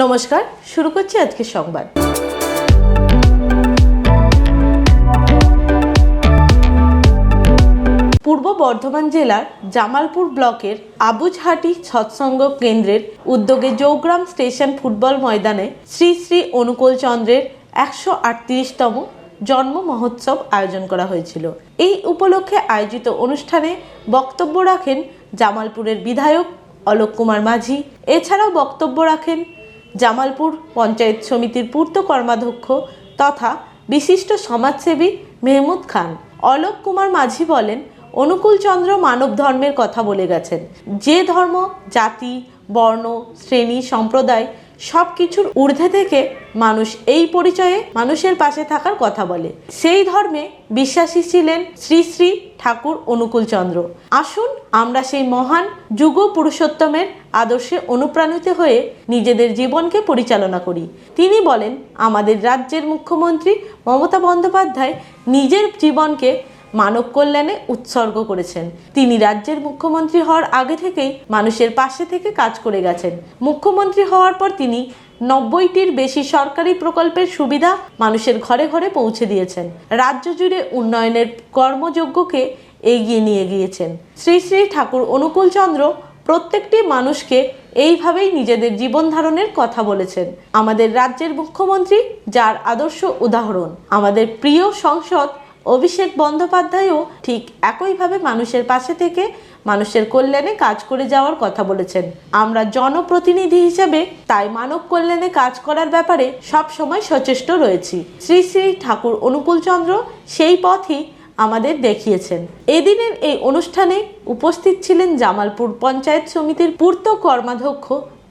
নমস্কার, শুরু করছি আজকের সংবাদ। পূর্ব বর্ধমান জেলার জামালপুর ব্লকের আবুজহাটি সৎসঙ্গ কেন্দ্রের উদ্যোগে জৌগ্রাম স্টেশন ফুটবল ময়দানে শ্রী শ্রী অনুকূল চন্দ্রের একশো আটত্রিশতম জন্ম মহোৎসব আয়োজন করা হয়েছিল। এই উপলক্ষে আয়োজিত অনুষ্ঠানে বক্তব্য রাখেন জামালপুরের বিধায়ক অলোক কুমার মাঝি। এছাড়াও বক্তব্য রাখেন জামালপুর পঞ্চায়েত সমিতির পূর্ত কর্মাধ্যক্ষ তথা বিশিষ্ট সমাজসেবী মেহমুদ খান। অলোক কুমার মাঝি বলেন অনুকূলচন্দ্র মানব ধর্মের কথা বলে গেছেন। যে ধর্ম, জাতি, বর্ণ, শ্রেণি, সম্প্রদায় সব কিছুর ঊর্ধ্বে থেকে মানুষ এই পরিচয়ে মানুষের পাশে থাকার কথা বলে। সেই ধর্মে বিশ্বাসী ছিলেন শ্রী শ্রী ঠাকুর অনুকূলচন্দ্র। আসুন আমরা সেই মহান যুগ পুরুষোত্তমের আদর্শে অনুপ্রাণিত হয়ে নিজেদের জীবনকে পরিচালনা করি। তিনি বলেন, আমাদের রাজ্যের মুখ্যমন্ত্রী মমতা বন্দ্যোপাধ্যায় নিজের জীবনকে মানব কল্যাণে উৎসর্গ করেছেন। তিনি রাজ্যের মুখ্যমন্ত্রী হওয়ার আগে থেকেই মানুষের পাশে থেকে কাজ করে গেছেন। মুখ্যমন্ত্রী হওয়ার পর তিনি নব্বইটির বেশি সরকারি প্রকল্পের সুবিধা মানুষের ঘরে ঘরে পৌঁছে দিয়েছেন। রাজ্য জুড়ে উন্নয়নের কর্মযজ্ঞকে এগিয়ে নিয়ে গিয়েছেন। শ্রী শ্রী ঠাকুর অনুকূলচন্দ্র প্রত্যেকটি মানুষকে এইভাবেই নিজেদের জীবন ধারণের কথা বলেছেন। আমাদের রাজ্যের মুখ্যমন্ত্রী, যার আদর্শ উদাহরণ। আমাদের প্রিয় সংসদ অভিষেক বন্দ্যোপাধ্যায়ও ঠিক একইভাবে মানুষের পাশে থেকে মানুষের কল্যাণে কাজ করে যাওয়ার কথা বলেছেন। আমরা জনপ্রতিনিধি হিসেবে তাই মানব কল্যাণে কাজ করার ব্যাপারে সব সময় সচেষ্ট রয়েছি। শ্রী শ্রী ঠাকুর অনুকূলচন্দ্র সেই পথই আমাদের দেখিয়েছেন। এদিনের এই অনুষ্ঠানে উপস্থিত ছিলেন জামালপুর পঞ্চায়েত সমিতির পূর্ত কর্মাধ্যক্ষ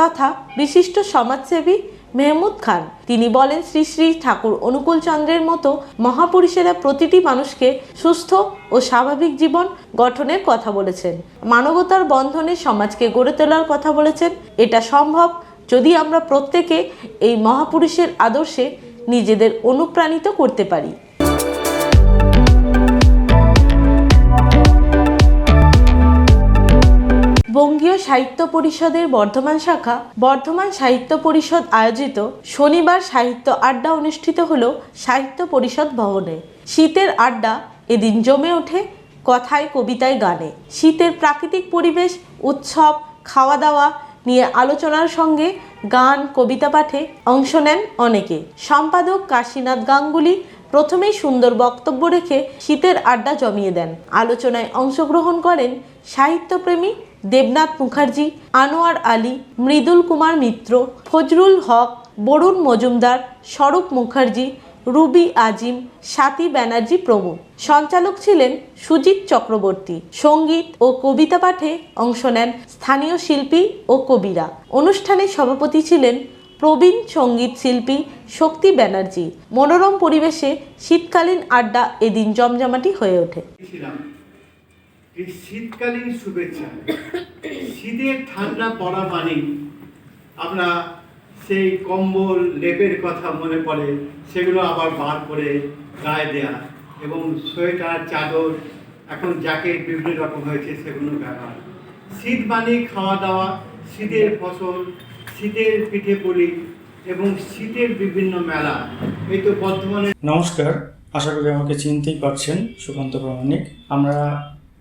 তথা বিশিষ্ট সমাজসেবী মেহমুদ খান। তিনি বলেন, শ্রী শ্রী ঠাকুর অনুকূল চন্দ্রের মতো মহাপুরুষেরা প্রতিটি মানুষকে সুস্থ ও স্বাভাবিক জীবন গঠনের কথা বলেছেন। মানবতার বন্ধনে সমাজকে গড়ে তোলার কথা বলেছেন। এটা সম্ভব যদি আমরা প্রত্যেকে এই মহাপুরুষের আদর্শে নিজেদের অনুপ্রাণিত করতে পারি। বঙ্গীয় সাহিত্য পরিষদের বর্ধমান শাখা, বর্ধমান সাহিত্য পরিষদ আয়োজিত শনিবার সাহিত্য আড্ডা অনুষ্ঠিত হল সাহিত্য পরিষদ ভবনে। শীতের আড্ডা এদিন জমে ওঠে কথায় কবিতায় গানে। শীতের প্রাকৃতিক পরিবেশ, উৎসব খাওয়া দাওয়া নিয়ে আলোচনার সঙ্গে গান, কবিতা পাঠে অংশ নেন অনেকে। সম্পাদক কাশীনাথ গাঙ্গুলি প্রথমেই সুন্দর বক্তব্য রেখে শীতের আড্ডা জমিয়ে দেন। আলোচনায় অংশগ্রহণ করেন সাহিত্যপ্রেমী দেবনাথ মুখার্জি, আনোয়ার আলী, মৃদুল কুমার মিত্র, ফজরুল হক, বরুণ মজুমদার, স্বরূপ মুখার্জি, রুবি আজিম স্বাতী ব্যানার্জি প্রমুখ। সঞ্চালক ছিলেন সুজিত চক্রবর্তী। সংগীত ও কবিতা পাঠে অংশ নেন স্থানীয় শিল্পী ও কবিরা। অনুষ্ঠানে সভাপতি ছিলেন প্রবীণ সংগীত শিল্পী শক্তি ব্যানার্জি। মনোরম পরিবেশে শীতকালীন আড্ডা এদিন জমজমাটি হয়ে ওঠে। এই শীতকালীন শুভেচ্ছা। শীতের ঠান্ডা পড়া মানেই আমরা সেই কম্বল, লেপের কথা মনে পড়ে, সেগুলো আবার বার করে গায়ে দেয়া এবং সোয়েটার, চাদর, এখন জ্যাকেট বিভিন্ন রকম হয়েছে, সেগুলো ব্যবহার। শীত মানে খাওয়া দাওয়া শীতের ফসল, শীতের পিঠে পুলি এবং শীতের বিভিন্ন মেলা। এই তো বর্ধমানে নমস্কার, আশা করি আমাকে চিনতেই পারছেন সুকান্ত প্রামাণিক। আমরা